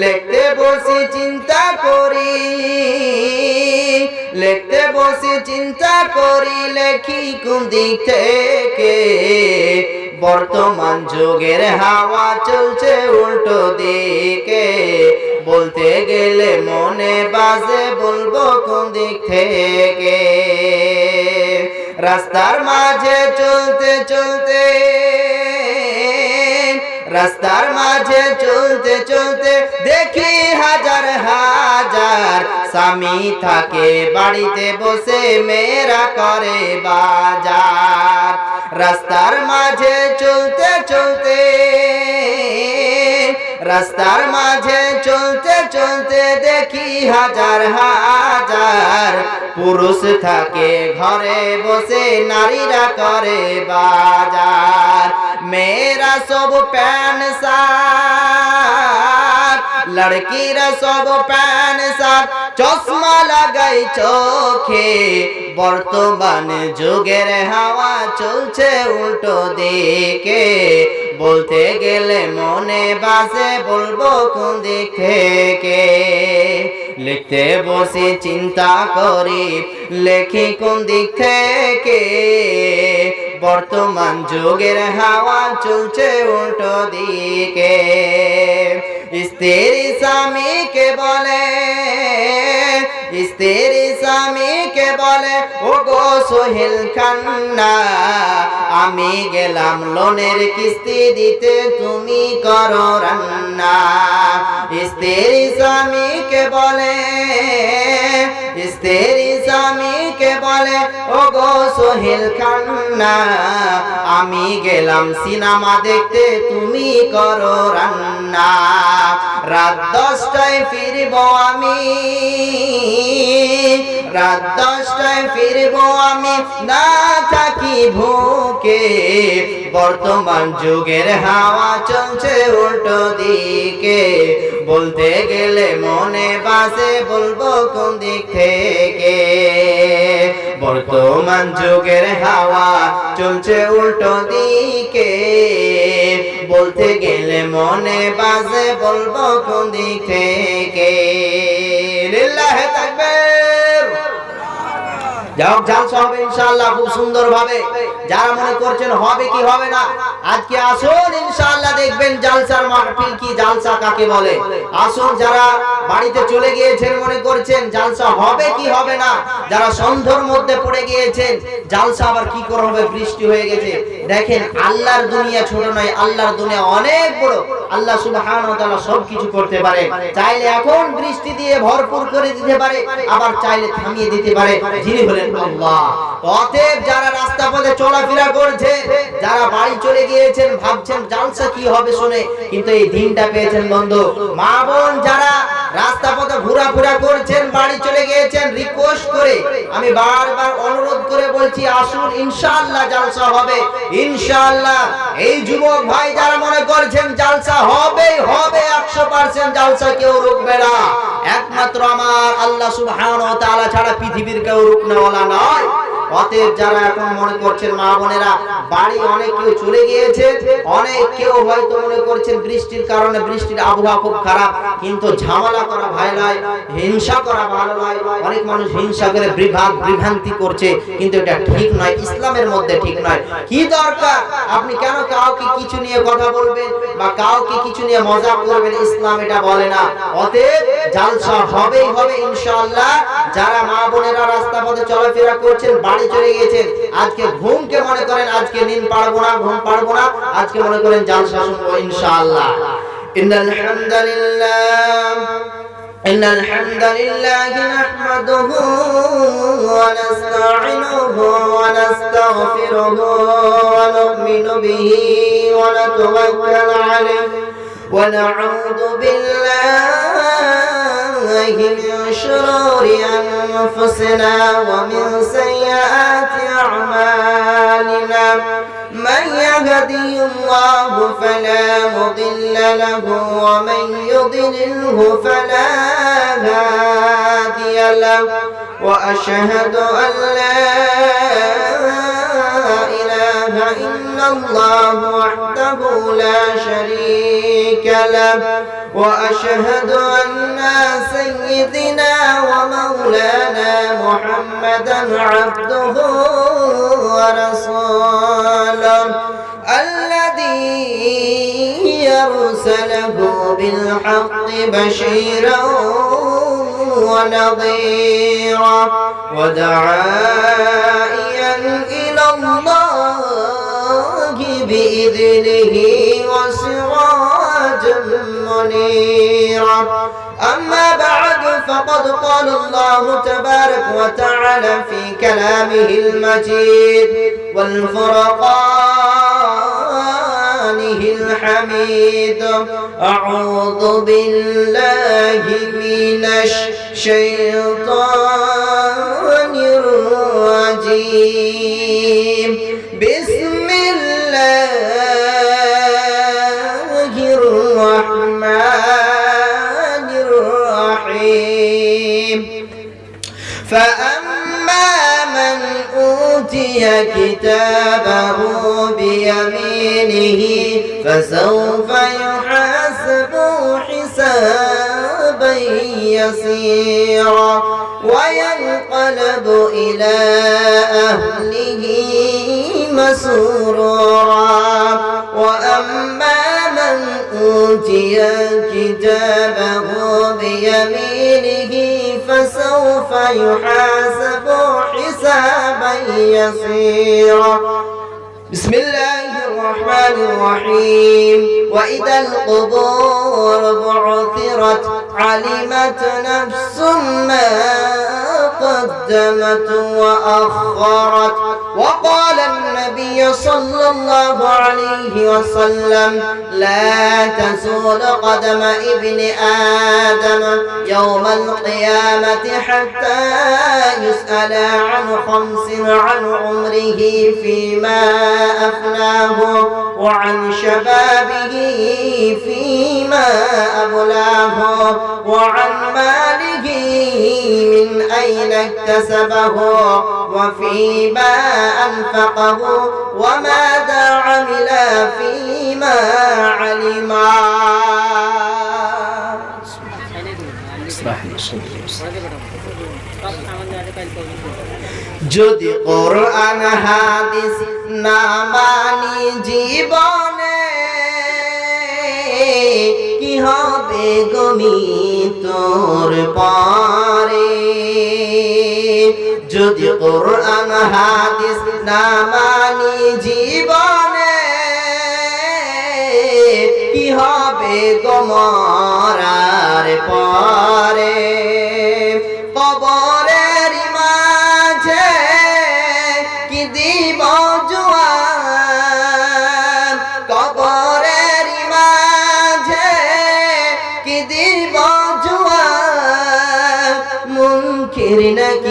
লিখতে বসি চিন্তা করি, লিখতে বসি চিন্তা করি, লেখি কোন দিক থেকে? বর্তমান যুগের হাওয়া চলছে উল্টো দিকে, বলতে গেলে মনে বাজে বলব কোন দিক থেকে? রাস্তার মাঝে চলতে চলতে রাস্তার মাঝে চলতে চলতে দেখি হাজার হাজার স্বামী থাকে। বাড়িতে বসে মেয়েরা করে বাজার। রাস্তার মাঝে চলতে চলতে রাস্তার মাঝে চলতে চলতে দেখি হাজার হাজার পুরুষ থাকে, ঘরে বসে নারীরা করে বাজার। মেয়েরা সব প্যান সার লড়কিরা সব প্যান সার চশমা লাগাই চোখে। বর্তমান যুগের হাওয়া চলছে উল্টো দিকে। বলতে গেলে মনে বাসে বলব কোন দিক থেকে? লিখতে বসে চিন্তা করি। লেখি কোন দিক থেকে? বর্তমান যুগের হাওয়া চলছে উল্টো দিকে। স্ত্রী স্বামীকে বলে, স্ত্রী স্বামীকে বলে ও গো সোহেল খান্না আমি গেলাম লোনের কিস্তি দিতে, তুমি করো রান্না। স্ত্রী স্বামীকে বলে স্ত্রী স্বামীকে বলে ও গো সোহেল খান্না, আমি গেলাম সিনেমা দেখতে, তুমি করো রান্না। রাত দশটায় ফিরব আমি, রাত দশটায় ফিরব আমি, না থাকি ভুকে বর্তমান যুগের হাওয়া চলছে উল্টো দিকে। বলতে গেলে মনে বাসে বলব কোন দিক থেকে? বর্তমান যুগের হাওয়া চলছে উল্টো দিকে। বলতে গেলে মনে বাজে বলব কোন দিক থেকে? লিল্লাহে তাকবীর। যাও জালসা হবে ইনশাআল্লাহ খুব সুন্দর ভাবে যারা মনে করছেন হবে কি হবে না, আজকে আসুন ইনশাআল্লাহ দেখবেন জালসার মাহফিল কি জালসা কাকে বলে? আসুন যারা বাড়িতে চলে গিয়েছেন মনে করছেন জালসা হবে কি হবে না, যারা মধ্যে পড়ে গিয়েছেন, জালসা আবার কি করে হবে? বৃষ্টি হয়ে গেছে। দেখেন আল্লাহর দুনিয়া ছোট নয়, আল্লাহর দুনিয়া অনেক বড়। আল্লাহ সুবহানাহু ওয়া তাআলা সবকিছু করতে পারে। চাইলে এখন বৃষ্টি দিয়ে ভরপুর করে দিতে পারে, আবার চাইলে থামিয়ে দিতে পারে। যিনি হলেন অতএব যারা রাস্তা পথে চলাফেরা করছে, যারা বাড়ি চলে গিয়েছেন, ভাবছেন জালসা কি হবে শুনে, কিন্তু এই দিনটা পেয়েছেন বন্ধু। মা বোন যারা রাস্তা পথে ঘোরাফেরা করছেন, বাড়ি চলে গিয়েছেন রিকোয়েস্ট করে, আমি বারবার অনুরোধ করে বলছি, আসুন, ইনশাআল্লাহ জালসা হবে। ইনশাআল্লাহ এই যুবক ভাই যারা মনে করছেন, জালসা হবে হবে 100% জালসা কেউ রুকবে না। একমাত্র আমার আল্লাহ সুবহানাহু ওয়া তাআলা ছাড়া পৃথিবীর কেউ রূপ নেওয়ালা নয়। অতএব যারা এখন মনে করছেন মা বোনেরা, বাড়ি অনেক কেউ চলে গিয়েছে, অনেক কেউ হয়তো মনে করছেন বৃষ্টির কারণে বৃষ্টির আবহাওয়া খুব খারাপ, কিন্তু ঝামেলা করা ভাই নয়, হিংসা করা ভালো নয়। অনেক মানুষ হিংসা করে বিভাগ বিভ্রান্তি করছে, কিন্তু এটা ঠিক নয়, ইসলামের মধ্যে ঠিক নয়। কি দরকার? আপনি কেন কাউকে কিছু নিয়ে কথা বলবেন বা কাউকে কিছু নিয়ে মজা করবেন? ইসলাম এটা বলে না। অতএব জালসা হবেই হবে ইনশাআল্লাহ। যারা মা বোনেরা রাস্তা পথে চলাফেরা করছেন বাড়ি চলে গিয়েছেন আজকে ঘুমকে মনে করেন আজকে নিন পারবো না ঘুম পারবো না আজকে মনে করেন জালসা শুনবো ইনশাআল্লাহ ইন্নাল হামদুলিল্লাহ إن الحمد لله نحمده ونستعينه ونستغفره ونؤمن به ونتوكل عليه ونعوذ بالله من شرور أنفسنا ومن سيئات أعمالنا. من يهدي الله فلا مضل له ومن يضلله فلا هادي له. وأشهد أن لا الله وحده لا شريك له وأشهد أن سيدنا ومولانا محمدا عبده ورسوله الذي يرسله بالحق بشيرا ونظيرا ودعائيا إلى الله بإذنه وسراجا منيرا. أما بعد فقد قال الله تبارك وتعالى في كلامه المجيد والفرقانه الحميد أعوذ بالله من الشيطان كتابه بيمينه فسوف يحاسب حسابا يسيرا وينقلب إلى أهله مسرورا وأما من أوتي كتابه بيمينه فسوف يحاسب يسيرا بسم الله الرحمن الرحيم. وإذا القبور بعثرت علمت نفس ما قدمت وأخرت. وقال النبي صلى الله عليه وسلم لا تزول قدم ابن آدم يوم القيامة حتى يسأل عن خمس عن عمره فيما أفناه وعن شبابه فيما أبلاه وعن ماله من أين اكتسبه وفيما أنفقه وماذا عمل فيما علم যদি কোরআন হাদিস না মানি জীবনে কি হবে গমি তোর পারে। যদি কোরআন হাদিস না মানি জীবনে কি হবে গমরার পরে?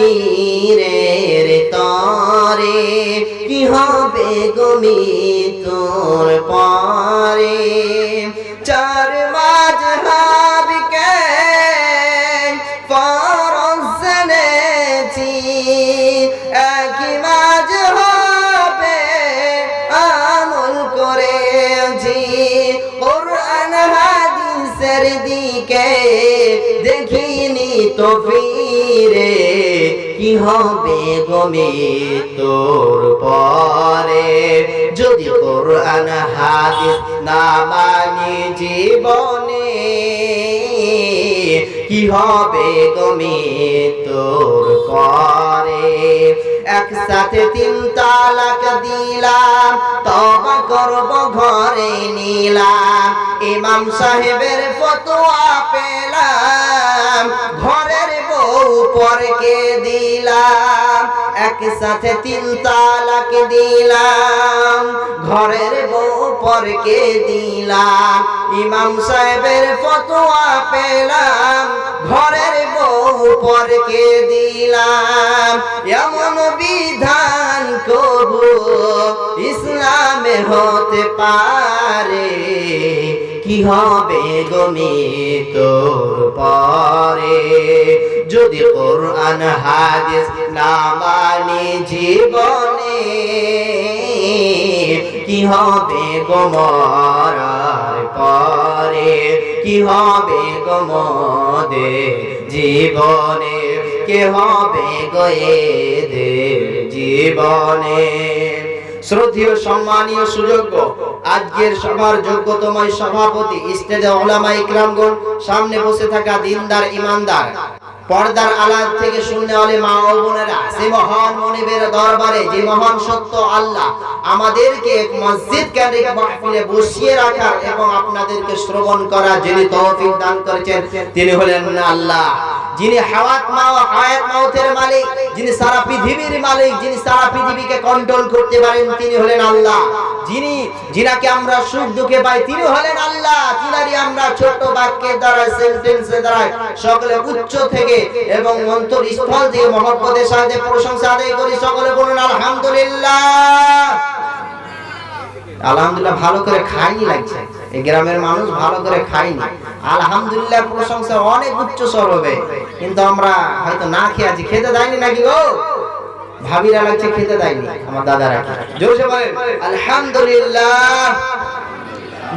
নাকি রে রে তরে, কি হবে গমি তোর পরে? চার মাঝ হাবিকে ফরজ একই মাঝ হবে আমল করেছি। কোরআন হাদিসের দিকে দেখিনি তো ফিরে কি হবে গমে তোর পরে? যদি কোরআন, হাদিস না মানি জীবনে, কি হবে গমে তোর পরে? একসাথে তিন তালাক দিলাম, তবা করব ঘরে নিলাম, ইমাম সাহেবের ফতোয়া পেলাম, ঘরের বউ পরকে দিলাম? একসাথে তিন তালাক দিলাম। ঘরের বউ পরকে দিলাম? ইমাম সাহেবের ফতোয়া পেলাম। ঘরের বউ পরকে দিলাম? এমন বিধান কবু ইসলামে হতে পারে। কি হবে গমি তোর পরে? যদি কোরআন, হাদিস না মানি জীবনে, কি হবে গোমরার পরে? কি হবে গোমদে জীবনে? কে হবে গয়েদের জীবনে? শ্রদ্ধেয়, সম্মানীয়, সুযোগ্য। আজকের সভার যোগ্যতময় সভাপতি স্টেজে ওলামা ইকরামগণ সামনে বসে থাকা দিনদার, ইমানদার। পর্দার আলাদ থেকে শুননে হলে মা ও বোনেরা সে মহান মনিবের দরবারে, যে মহান সত্য আল্লাহ আমাদেরকে এক মসজিদ কেন্দ্রিক মাহফিলে বসিয়ে রাখার এবং আপনাদেরকে শ্রবণ করার যিনি তৌফিক দান করেছেন, তিনি হলেন আল্লাহ। যিনি হাওয়াত মা ও হায়াত মাউতের মালিক, যিনি সারা পৃথিবীর মালিক, যিনি সারা পৃথিবীকে কন্ট্রোল করতে পারেন, তিনি হলেন আল্লাহ। যিনি, যিনাকে আমরা সুখ দুঃখে পাই, তিনি হলেন আলহামদুলিল্লাহ। ভালো করে খাইনি লাগছে। এই গ্রামের মানুষ ভালো করে খাইনি। আলহামদুলিল্লাহ, প্রশংসা অনেক উচ্চ স্বর হবে। কিন্তু আমরা হয়তো না খেয়ে আছি। খেতে দেয়নি নাকি গো? ভাবিরা লাগছে খেতে দেয়নি, আমার দাদারা। জোরসে বলেন, আলহামদুলিল্লাহ।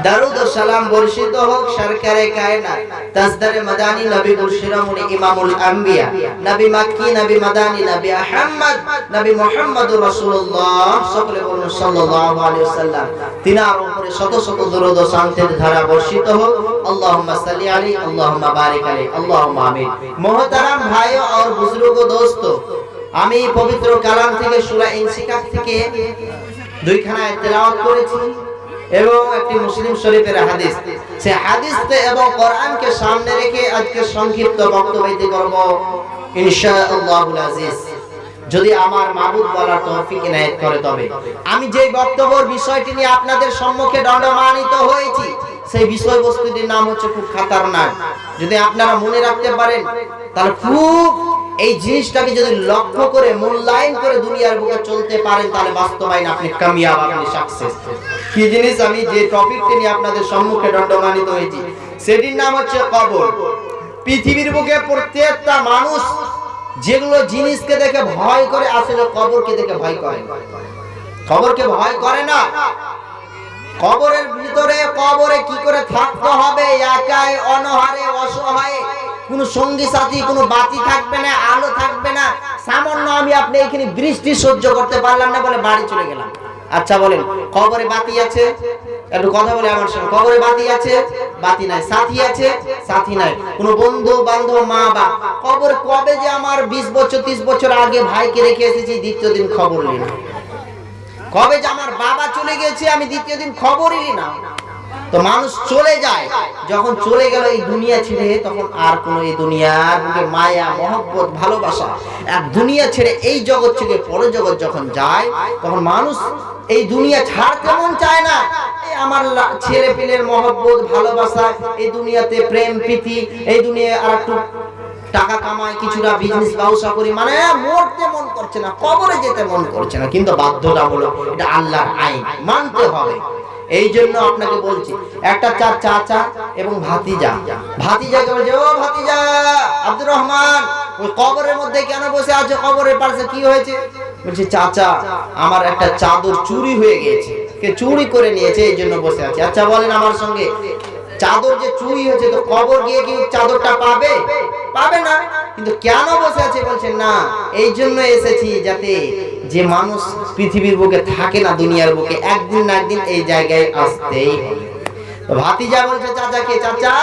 দারুদ ও সালাম বর্ষিত হোক সরকারে কায়নাত। তাজদারে মাদানী নবী মুর্শিদামুনি ইমামুল আম্বিয়া, নবী মাক্কি, নবী মাদানী, নবী আহমদ নবী মুহাম্মদুর রাসূলুল্লাহ সকলে বলুন সাল্লাল্লাহু আলাইহি ওয়াসাল্লাম। তিনার উপরে শত শত দরুদ ও শান্তির ধারা বর্ষিত হোক। আল্লাহুম্মা সাল্লি আলাইহি, আল্লাহুম্মা বারিক আলাইহি, আল্লাহুম্মা আমিন। মোহতারাম ভাই और বুজুর্গ দোস্ত, আমি পবিত্র কালাম থেকে সূরা ইনসিকাফ থেকে দুইখানা তেলাওয়াত করেছি। এবং একটি মুসলিম শরীফের হাদিস। সে হাদিস এবং কোরআনকে সামনে রেখে আজকে সংক্ষিপ্ত বক্তব্য করব ইনশাআল্লাহুল আজিজ। যদি আমার মাবুদ বলার তৌফিক ইনায়েত করে তবে। আমি যে বক্তব্যের বিষয়টি নিয়ে আপনাদের সম্মুখে দণ্ডমানিত হয়েছি, সেই বিষয়বস্তুটির নাম হচ্ছে খুব খাতারনাক। যদি আপনারা মনে রাখতে পারেন, তাহলে খুব এই জিনিসটাকে যদি লক্ষ্য করে, মূল্যায়ন করে দুনিয়ার বুকে চলতে পারেন, তাহলে বাস্তবায়ন আপনি কামিয়াব, আপনি সাকসেস। কি জিনিস আমি যে টপিকটি নিয়ে আপনাদের সম্মুখে দণ্ডমানিত হয়েছি, সেটির নাম হচ্ছে কবর। পৃথিবীর বুকে প্রত্যেকটা মানুষ যেগুলো জিনিসকে দেখে ভয় করে আসলে কবরকে দেখে ভয় করে। কবরকে ভয় করে না। কবরের ভিতরে, কবরে কি করে থাকতে হবে? একাই অনহারে, অসহায়ে। কোনো সঙ্গী সাথী, কোনো বাতি থাকবে না, আলো থাকবে না। সামান্য আমি আপনি এখানে বৃষ্টি সহ্য করতে পারলাম না বলে বাড়ি চলে গেলাম। আচ্ছা বলেন, কবরে বাতি আছে? একটু কথা বলে আমার সঙ্গে। কবরে বাতি আছে? বাতি নাই। সাথী আছে? সাথী নাই। কোনো বন্ধু, বান্ধব, মা বা কবর কবে যে আমার 20 বছর 30 বছর আগে ভাইকে রেখে এসেছি, দ্বিতীয় দিন খবর নিই না কবে যে আমার বাবা চলে গেছে, আমি দ্বিতীয় দিন খবরই না তো মানুষ চলে যায়। যখন চলে গেল এই দুনিয়া ছেড়ে, তখন আর কোন এই দুনিয়ার মায়া, মহব্বত, ভালোবাসা, এক দুনিয়া ছেড়ে এই জগৎ থেকে পর জগৎ যখন যায়, তখন মানুষ এই দুনিয়া ছাড়তে মন চায় না। আমার ছেলে পেলের মহব্বত, ভালোবাসা, এই দুনিয়াতে প্রেম, প্রীতি, এই দুনিয়া আর একটু টাকা কামাই কিছুটা বিজনেস ব্যবসা করি মানে মরতে মন করছে না, কবরে যেতে মন করছে না। কিন্তু বাধ্যটা হলো এটা আল্লাহর আইন, মানতে হবে। এই জন্য আপনাকে বলছি, একটা চার চাচা এবং ভাতিজা। ভাতিজাকে বলছে, ও ভাতিজা, আব্দুর রহমান, ওই কবরের মধ্যে কেন বসে আছে? কবরের পাশে কি হয়েছে? বলছে, চাচা, আমার একটা চাদর চুরি হয়ে গিয়েছে। কে চুরি করে নিয়েছে এই জন্য বসে আছে। আচ্ছা বলেন আমার সঙ্গে। চাদর যে চুরি হয়েছে, তো কবর গিয়ে কি চাদরটা পাবে? পাবে না। কিন্তু কেন বসে আছে বলছেন না, এই জন্য এসেছি যাতে যে মানুষ পৃথিবীর বুকে থাকে না, দুনিয়ার বুকে, একদিন না একদিন এই জায়গায় আসতেই হবে। ভাতিজা বলছে, চাচাকে, চাচা,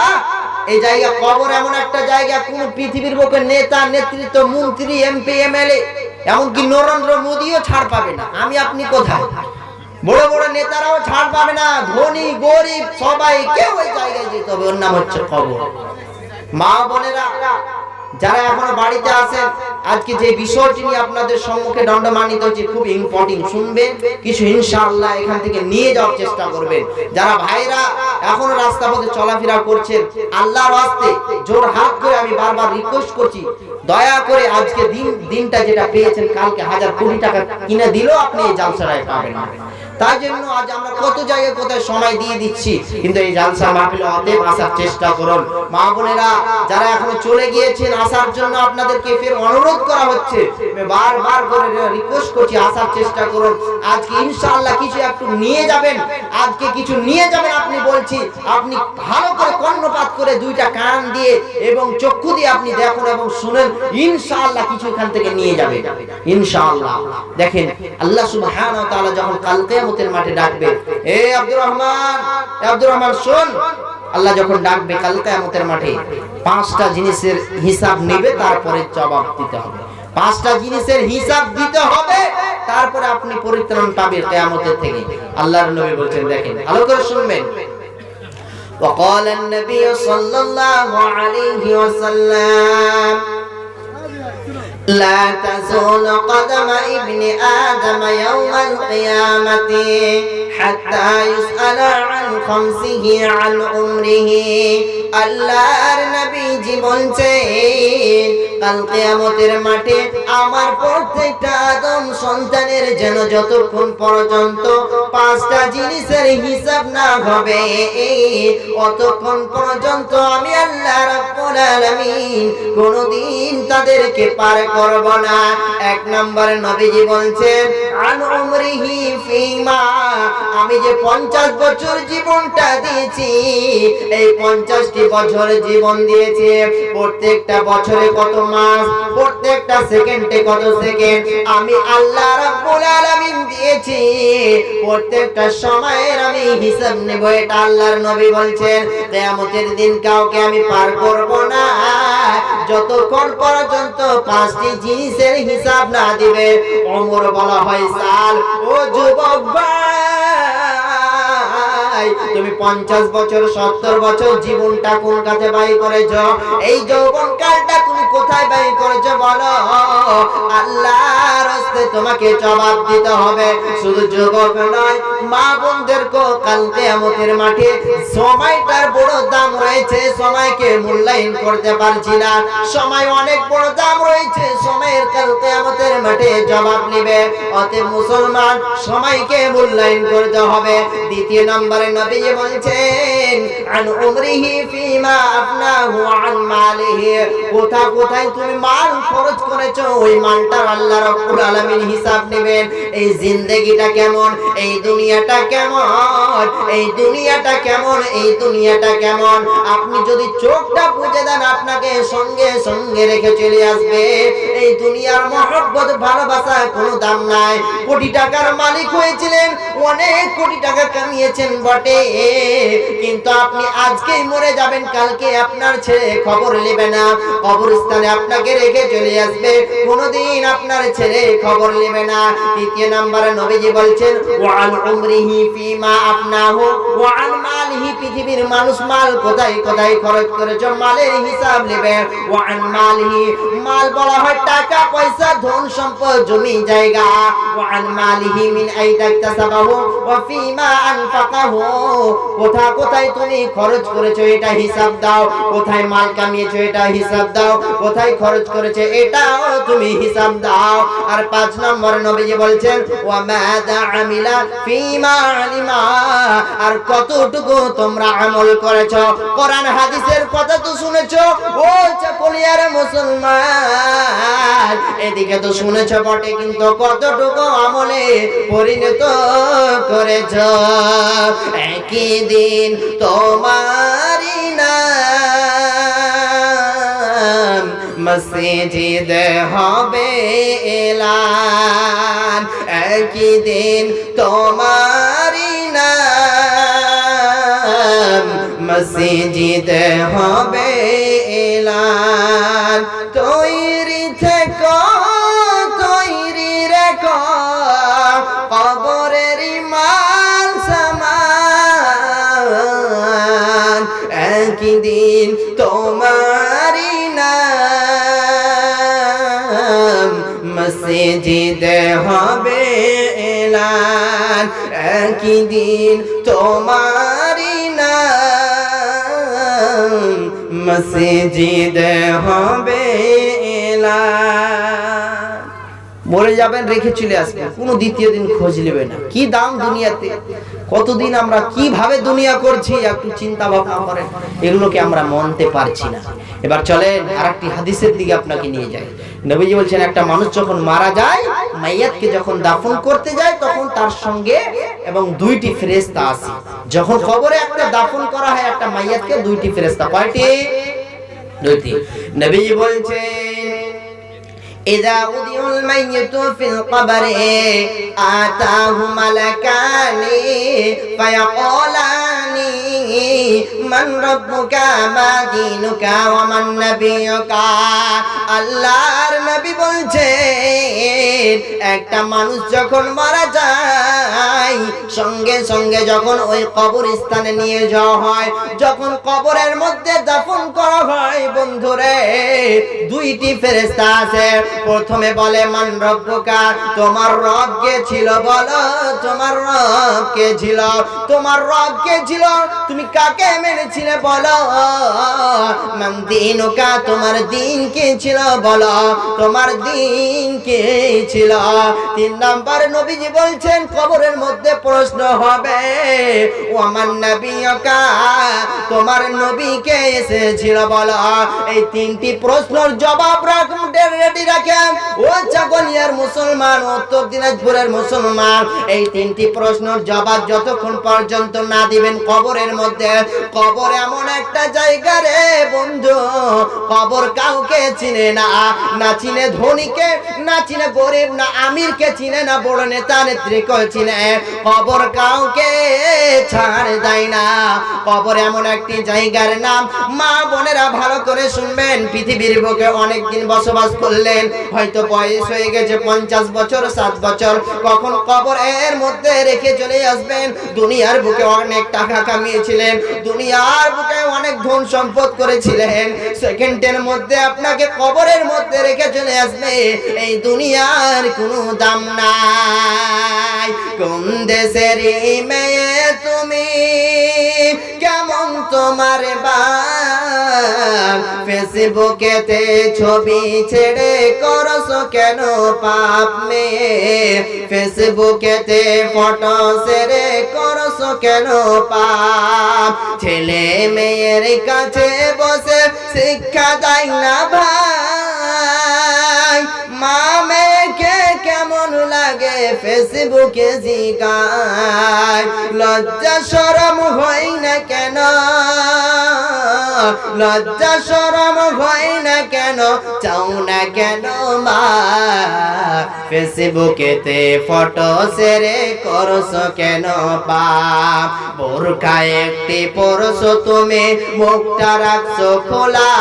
এই জায়গা কবর এমন একটা জায়গা, কোন পৃথিবীর বুকে নেতা, নেতৃত্ব, মন্ত্রী, এমপি, এমএলএ, এমনকি নরেন্দ্র মোদিও ছাড় পাবে না। আমি, আপনি কোথায়? বড় বড় নেতারাও ছাড় পাবে না, ধনী, গরিব, সবাই কেউ ওই জায়গায় যেতে হবে, ওর নাম হচ্ছে মা বোনেরা, যারা এখনও বাড়িতে আছেন, আজকে যে বিষয়টি নিয়ে আপনাদের সম্মুখে দণ্ডমানিত হচ্ছে খুব ইম্পর্টেন্ট শুনবেন কিছু ইনশাআল্লাহ এখান থেকে নিয়ে যাওয়ার চেষ্টা করবেন। যারা ভাইরা এখনও রাস্তা চলাফেরা করছেন, আল্লাহর ওয়াস্তে জোর হাত করে আমি বারবার রিকোয়েস্ট করছি, দয়া করে আজকে দিন, দিনটা যেটা পেয়েছেন, কালকে হাজার কোটি টাকা কিনে দিলেও আপনি এই জালসারায় পাবেন তাই জন্য আজ আমরা কত জায়গায় কোথায় সময় দিয়ে দিচ্ছি। কিন্তু এই মাহফিলে অতএব আসার চেষ্টা করুন। মা বোনেরা, যারা এখনও চলে গিয়েছেন, আসার জন্য আপনাদেরকে ফের অনুরোধ করা হচ্ছে। বারবার করে রিকোয়েস্ট করছি, আসার চেষ্টা করুন। আজকে ইনশাআল্লাহ কিছু একটু নিয়ে যাবেন। আজকে কিছু নিয়ে যাবেন আপনি বলছি, আপনি ভালো করে কর্ণপাত করে দুইটা কান দিয়ে এবং চক্ষু দিয়ে আপনি দেখুন এবং শুনেন, ইনশাআল্লাহ কিছু এখান থেকে নিয়ে যাবে। ইনশাআল্লাহ। দেখেন, আল্লাহ সুবহানাহু ওয়া তাআলা যখন কাল কিয়ামতের মাঠে ডাকবে এ আব্দুর রহমান এ আব্দুর রহমান শুন আল্লাহ যখন ডাকবে কাল কিয়ামতের মাঠে পাঁচটা জিনিসের হিসাব নেবে তারপরে জবাব দিতে হবে পাঁচটা জিনিসের হিসাব দিতে হবে তারপরে আপনি পরিত্রাণ পাবেন কিয়ামতের থেকে আল্লাহর নবী বলছেন দেখেন ভালো করে শুনবেন وقال النبي صلى الله عليه وسلم لا تزول قدم ابن آدم يوم القيامة حتى يسأل عن خمسه عن عمره আল্লাহর নবীজি বলছেন কাল কিয়ামতের মাঠে আমার প্রত্যেকটা আদম সন্তানের যেন যতক্ষণ পর্যন্ত পাঁচটা জিনিসের হিসাব না হবে, অতক্ষণ পর্যন্ত আমি আল্লাহ কোনদিন তাদেরকে পার করব না। এক নম্বর নবীজি বলছেন, আন উমরিহি ফিমা। আমি যে 50 বছর জীবনটা দিয়েছি, এই 50 টি বছর জীবন দিয়েছি। প্রত্যেকটা বছরে কত মাস? প্রত্যেকটা সেকেন্ডে কত সেকেন্ড? আমি আল্লাহ রাব্বুল আলামিন দিয়েছি। প্রত্যেকটা সময়ের আমি হিসাব নেব, এটা আল্লাহর নবী বলছেন। কিয়ামতের দিন কাউকে আমি পার করব না। যতক্ষণ পর্যন্ত পাঁচটি জিনিসের হিসাব না দিবে, ওমর বলা হয়, সাল, ও যুবক ভাই তুমি পঞ্চাশ বছর, সত্তর বছর জীবনটা কোন কাজে ব্যয় করেছ? এই যৌবন কালটা তুমি কোথায় ব্যয় করেছ বলো? আল্লাহর তোমাকে জবাব দিতে হবে। শুধু যুবক নয়, মা কালকে আমাদের মাঠে সময়টার বড় দাম রয়েছে, সময়কে মূল্যায়ন করতে পারছি না। সময় অনেক বড় দাম রয়েছে, সময়ের কালকে আমাদের মাঠে জবাব নিবে। অতএব মুসলমান, সময়কে মূল্যায়ন করতে হবে। দ্বিতীয় নম্বরে নবী বলছেন, আন উমরিহি ফিমা আফনাহু আন মালিহি। কোথা কোথায় তুমি মাল খরচ করেছ? ওই মালটা আল্লাহ রাব্বুল আলামিন হিসাব নেবেন। এই জিন্দেগিটা কেমন? এই দুনিয়াটা কেমন? এই দুনিয়াটা কেমন? এই দুনিয়াটা কেমন? আপনি যদি চোখটা বুঝে দেন, আপনাকে সঙ্গে সঙ্গে রেখে চলে আসবে। এই দুনিয়ার মহব্বত, ভালোবাসা কোনো দাম নাই। কোটি টাকার মালিক হয়েছিলেন, অনেক কোটি টাকা কামিয়েছেন বটে। কিন্তু আপনি আজকেই মরে যাবেন, কালকে আপনার ছেলে খবর নেবে না। কবরস্থানে আপনাকে রেখে চলে আসবে, কোনদিন আপনার ছেলে খবর নেবে না। তৃতীয় নম্বরে নবীজি বলছেন ওয়ান উমরিহি ফিমা আপনাহু ওয়ান মালিহি, পৃথিবীর মানুষ মাল কোথায় কোথায় খরচ করেছ? মালের হিসাব নেবে। ওয়ান মালিহি, মাল বলা হয় টাকা, পয়সা, ধন সম্পদ, জমি, জায়গা। ওয়ান মালিহি মিন আইদা ইকতাসাবাহু ওয়া ফিমা আনফাকাহু কোথা কোথায় তুমি খরচ করেছ এটা হিসাব দাও। কোথায় মাল কামিয়েছো এটা হিসাব দাও। কোথায় খরচ করেছে এটাও তুমি হিসাব দাও। আর পাঁচ নম্বর নবীজি বলছেন ওয়া মাদা আমিলা ফিমা আলিমা আর কতটুকু তোমরা আমল করেছ? কোরআন, হাদিসের কথা তো শুনেছো? ও চাকলিয়ার মুসলমান। এদিকে তো শুনেছো বটে, কিন্তু কতটুকু আমলে পরিণত করেছ? একই দিন তোমারি নাম মসজিদ হবে এলান। একই দিন তোমারই নাম মসজিদ হবে মসজিদ হবে এলান। একই দিন তোমারি নাম। মসজিদ হবে মরে যাবেন, রেখে চলে আসবেন। কোনো দ্বিতীয় দিন খোঁজ নেবে না। কি দাম দুনিয়াতে? কতদিন আমরা কীভাবে দুনিয়া করছি একটু চিন্তা ভাবনা করেন। এগুলোকে আমরা মানতে পারছি না। এবার চলেন আরেকটি হাদিসের দিকে আপনাকে নিয়ে যাই। নবীজি বলছেন, একটা মানুষ যখন মারা যায়, মাইয়াতকে যখন দাফন করতে যায়, তখন তার সঙ্গে এবং দুইটি ফেরেশতা আসে যখন কবরে একটা দাফন করা হয়, একটা মাইয়াতকে দুইটি ফেরেশতা। কয়টি? দুইটি। নবীজি বলছেন إذا وضع الميت في القبر آتاه ملكان فيقولان মান রব্বুকা, মা দীনুকা, ওয়া মান নাবিয়ুকা। আল্লাহর বলছেন, একটা মানুষ যখন মারা যায়, সঙ্গে সঙ্গে যখন ওই কবরস্থানে নিয়ে যাওয়া হয়, যখন কবরের মধ্যে দাফন করা হয়, বন্ধুরে, দুইটি ফেরেস্তা আছে। প্রথমে বলে, মান রব্বুকা, তোমার রব কে ছিল বলো, তোমার রব কে ছিল? তোমার রব কে ছিল? তুমি কাকে মেনে মেনেছিলে বলো। মান দিনুকা তোমার দিন কে ছিল বলো। তোমার দিন কে ছিল? তিন নাম্বার নবীজি বলছেন, কবরের মধ্যে প্রশ্ন হবে ও আমার নবীকা তোমার নবীকে এসেছিল বলো? এই তিনটি প্রশ্নের জবাব রাখুন রেডি রাখেন। ও চাগলিয়ার মুসলমান উত্তর দিনাজপুরের মুসলমান, এই তিনটি প্রশ্নের জবাব যতক্ষণ পর্যন্ত না দিবেন কবরের মধ্যে কবর এমন একটা জায়গা রে বন্ধু। কবর কাউকে চিনে না না চিনে ধনীকে, না চিনে গরিব, না আমিরকে চিনে না বড় নেতা নেত্রীকে চিনে। কবর কাউকে ছাড় দেয় না। কবর এমন একটি জায়গার নাম। মা বোনেরা ভালো করে শুনবেন। পৃথিবীর বুকে অনেকদিন বসবাস করলেন। হয়তো বয়স হয়ে গেছে পঞ্চাশ বছর, সাত বছর। কখন কবর এর মধ্যে রেখে চলে আসবেন? দুনিয়ার বুকে অনেক টাকা কামিয়েছিলেন। দুনিয়ার বুকে অনেক ধন সম্পদ করেছিলেন। সেকেন্ডের মধ্যে আপনাকে কবরের মধ্যে রেখে চলে আসবে। এই দুনিয়ার কোনো দাম নাই। কোন দেশের মেয়ে তুমি কেমন তোমার ফেসবুকেতে ছবি ছেড়ে করস কেন পাপ মেয়ে? ফেসবুকেতে ফটো ছেড়ে করস কেন পাপ? ছেলে মেয়ের কাছে বসে শিক্ষা দেয় না ভাই। ফেসবুকে জিগায়। লজ্জা সরম হয় না কেন? লজ্জা সরম হয় না কেন? চাও না কেন মা? ফেসবুকেতে ফটো সেরে করস কেন পাপ বোরকা একটি পরশো, তুমি মুখটা রাখছো খোলা।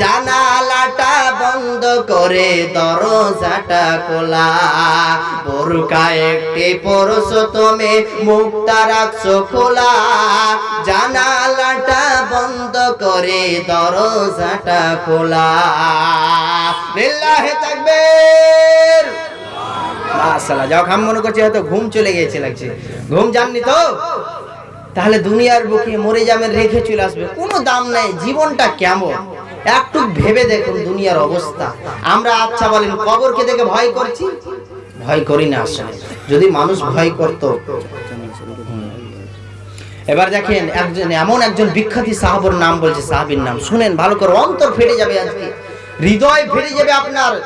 জানালাটা বন্ধ করে দরজাটা খোলা। বোরকা একটি পরশো তুমি মুখটা রাখছো খোলা। জানালাটা বন্ধ করে দরজাটা খোলা। লিল্লাহে তাকবীর। মাশাআল্লাহ, যাও খাম, মনে করছি হয়তো ঘুম চলে গিয়েছে লাগছে। ঘুম জাননি তো? তাহলে দুনিয়ার বুকে মরে যাবেন, রেখে চলে আসবে। কোনো দাম নাই, জীবনটা কেমন? একটু ভেবে দেখুন দুনিয়ার অবস্থা। আমরা আচ্ছা বলেন, কবরকে দেখে ভয় করছি? ভয় করি না আসলে। যদি মানুষ ভয় করত। এবার দেখেন, একজন, এমন একজন বিখ্যাত সাহাবর নাম বলছে, সাহাবির নাম। শুনেন, ভালো করে অন্তর ফেটে যাবে আজকে। হৃদয় ফেটে যাবে আপনার।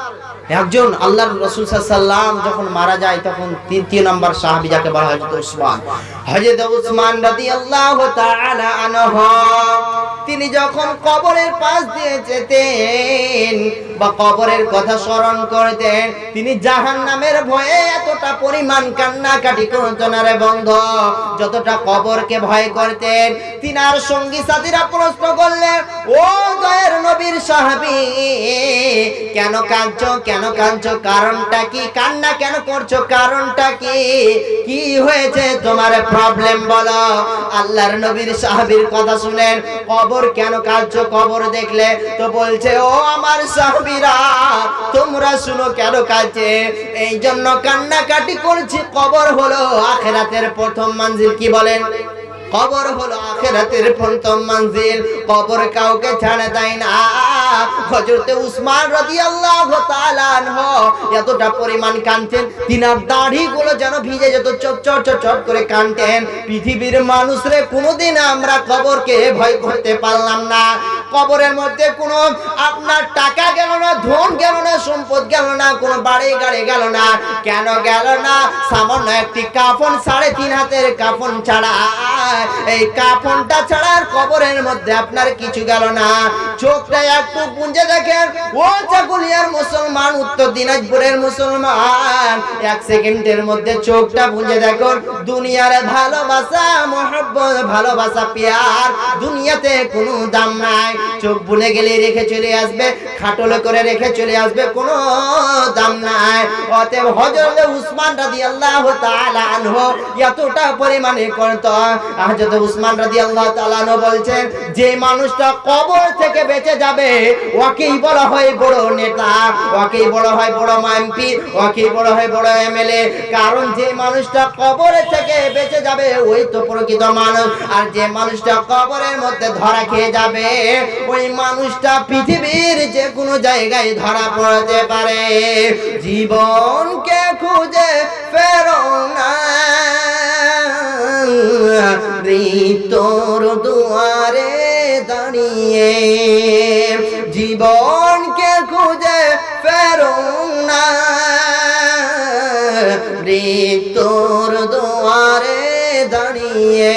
একজন আল্লাহর রসুল সাল্লাম যখন মারা যায়, তখন তৃতীয় নম্বর সাহাবি যাকে বলা হয় উসমান। হযরত উসমান রাদিয়াল্লাহু তাআলা আনহু, তিনি যখন কবরের পাশ দিয়ে যেতেন বা কবরের কথা স্মরণ করতেন, তিনি জাহান নামের ভয়ে এতটা পরিমাণ কান্নাকাটি করতেন আরে বন্ধ, যতটা কবরকে ভয় করতেন, তিনার সঙ্গী সাথীরা প্রশ্ন করলেন, ও দয়ের নবীর সাহাবী, কেন কাঁদছো কেন কাঁদছো? কারণটা কি? কান্না কেন করছ? কারণটা কি? কি হয়েছে তোমার প্রবলেম বলো? আল্লাহর নবীর সাহাবীর কথা শুনেন। কবর কেন কাঁদছো? কবর দেখলে তো বলছে, ও আমার সাহাবীরা, তোমরা শুনো কেন কাঁদছে? এই জন্য কান্নাকাটি করছি। কবর হলো আখেরাতের প্রথম মঞ্জিল, কি বলেন? কবর হলো আখেরাতের পঞ্চম মঞ্জিল। কবর কাউকে ছাড়ে দেয় না। হযরতে উসমান রাদিয়াল্লাহু তাআলা আনহু এতটা পরিমাণ কানতেন তিনার দাড়ি গুলো যেন ভিজে যেত, চট চট চট করে কানতেন পৃথিবীর মানুষরে কোনোদিন আমরা কবরকে ভয় করতে পারলাম না। কবরের মধ্যে কোনো আপনার টাকা গেল না, ধন গেল না, সম্পদ গেল না, কোনো বাড়ি গাড়ি গেল না। কেন গেল না? সামান্য একটি কাফন সাড়ে তিন হাতের কাফন ছাড়া। এই কাফনটা ছাড়া আর কবরের মধ্যে আপনার কিছু গেল না। চোখটা একটু পুঞ্জে দেখেন। ও চাকুলিয়ার মুসলমান, উত্তর দিনাজপুরের মুসলমান। এক সেকেন্ডের মধ্যে চোখটা পুঞ্জে দেখুন। দুনিয়ার ভালোবাসা, মহব্বত, ভালোবাসা পেয়ার। দুনিয়াতে কোনো দাম নাই। চোখ ভুলে গেলে রেখে চলে আসবে, খাটলে করে রেখে চলে আসবে, কোনো দাম নাই। অতএব হযরত উসমান রাদিয়াল্লাহু তাআলা আনহু এতটা পরিমাণে করত হযরত উসমান রাদিয়াল্লাহু তাআলা আনহু বলছেন, যে মানুষটা কবর থেকে বেঁচে যাবে, ওকেই বলা হয় বড় নেতা, ওকেই বলা হয় বড় এমপি ওকেই বলা হয় বড় এমএলএ। কারণ যে মানুষটা কবর থেকে বেঁচে যাবে, ওই তো প্রকৃত মানুষ। আর যে মানুষটা কবরের মধ্যে ধরা খেয়ে যাবে ওই মানুষটা পৃথিবীর যে কোনো জায়গায় ধরা পড়তে পারে। জীবনকে খুঁজে ফেরো না। মৃত্যুর দুয়ারে দাঁড়িয়ে জীবনকে খুঁজে ফেরো না। মৃত্যুর দুয়ারে দাঁড়িয়ে